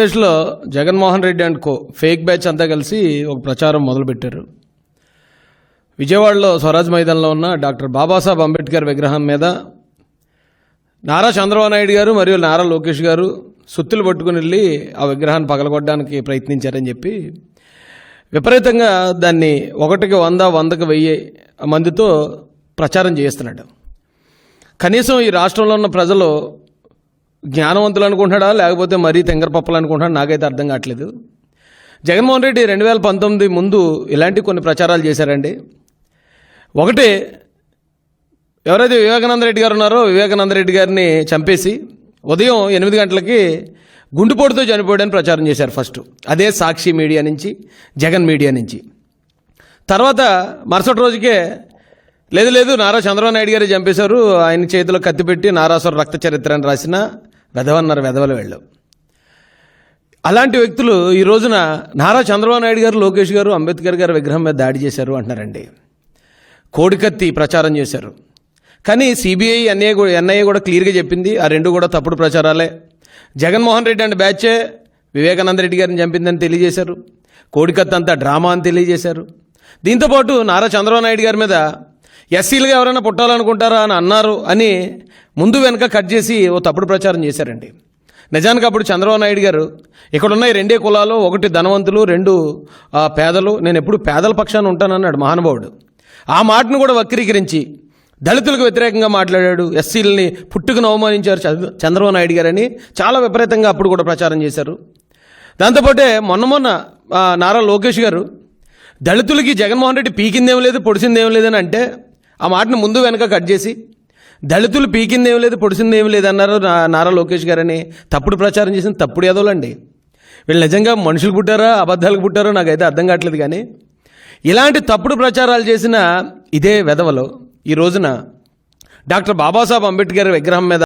ఆంధ్రప్రదేశ్లో Jaganmohan Reddy and co fake batch అంతా కలిసి ఒక ప్రచారం మొదలుపెట్టారు. విజయవాడలో స్వరాజ్ మైదానంలో ఉన్న డాక్టర్ బాబాసాహెబ్ అంబేద్కర్ విగ్రహం మీద నారా చంద్రబాబు నాయుడు గారు మరియు నారా లోకేష్ గారు సుత్తులు పట్టుకుని వెళ్ళి ఆ విగ్రహాన్ని పగలగొట్టడానికి ప్రయత్నించారని చెప్పి విపరీతంగా దాన్ని ఒకటికి వంద వందకి వెయ్యి మందితో ప్రచారం చేస్తున్నాడు కనీసం ఈ రాష్ట్రంలో ఉన్న ప్రజలు జ్ఞానవంతులు అనుకుంటాడా లేకపోతే మరీ తెంగరపప్పలు అనుకుంటాడా నాకైతే అర్థం కావట్లేదు. జగన్మోహన్ రెడ్డి రెండు వేల పంతొమ్మిది ముందు ఇలాంటి కొన్ని ప్రచారాలు చేశారండి. ఒకటి ఎవరైతే వివేకానంద రెడ్డి గారు ఉన్నారో వివేకానంద రెడ్డి గారిని చంపేసి ఉదయం ఎనిమిది గంటలకి గుండుపోటుతో చనిపోయాడని ప్రచారం చేశారు ఫస్ట్. అదే సాక్షి మీడియా నుంచి జగన్ మీడియా నుంచి. తర్వాత మరుసటి రోజుకే లేదు లేదు నారా చంద్రబాబు నాయుడు గారు చంపేశారు. ఆయన చేతిలో కత్తిపెట్టి నారాసుర రక్త చరిత్ర అని రాసిన వెధవన్నారు వెధవలు వెళ్ళు. అలాంటి వ్యక్తులు ఈ రోజున నారా చంద్రబాబు నాయుడు గారు లోకేష్ గారు అంబేద్కర్ గారు విగ్రహం మీద దాడి చేశారు అంటున్నారండి. కోడికత్తి ప్రచారం చేశారు. కానీ సిబిఐ ఎన్ఐఏ కూడా ఎన్ఐఏ కూడా క్లియర్గా చెప్పింది ఆ రెండు కూడా తప్పుడు ప్రచారాలే. జగన్మోహన్ రెడ్డి అండ్ బ్యాచే వివేకానంద రెడ్డి గారిని చంపిందని తెలియజేశారు. కోడికత్తి అంతా డ్రామా అని తెలియజేశారు. దీంతోపాటు నారా చంద్రబాబు నాయుడు గారి మీద ఎస్సీలుగా ఎవరైనా పుట్టాలనుకుంటారా అని అన్నారు అని ముందు వెనక కట్ చేసి ఓ తప్పుడు ప్రచారం చేశారండి. నిజానికి అప్పుడు చంద్రబాబు నాయుడు గారు ఇక్కడ ఉన్నాయి ఈ రెండే కులాలు ఒకటి ధనవంతులు రెండు పేదలు. నేను ఎప్పుడు పేదల పక్షాన ఉంటానన్నాడు మహానుభావుడు. ఆ మాటను కూడా వక్రీకరించి దళితులకు వ్యతిరేకంగా మాట్లాడాడు. ఎస్సీలని పుట్టుకుని అవమానించారు చంద్ర- చంద్రబాబు నాయుడు గారని చాలా విపరీతంగా అప్పుడు కూడా ప్రచారం చేశారు. దాంతోపాటే మొన్న మొన్న నారా లోకేష్ గారు దళితులకి జగన్మోహన్ రెడ్డి పీకిందేం లేదు పొడిసిందేం లేదని అంటే ఆ మాటను ముందు వెనక కట్ చేసి దళితులు పీకిందేం లేదు పొడిసిందేం లేదు అన్నారు నా- నారా లోకేష్ గారని తప్పుడు ప్రచారం చేసిన తప్పుడు ఏదోలండి వీళ్ళు నిజంగా మనుషులు పుట్టారా అబద్ధాలకు పుట్టారో నాకైతే అర్థం కావట్లేదు కానీ ఇలాంటి తప్పుడు ప్రచారాలు చేసిన ఇదే వెధవలు ఈ రోజున డాక్టర్ బాబాసాహెబ్ అంబేద్కర్ విగ్రహం మీద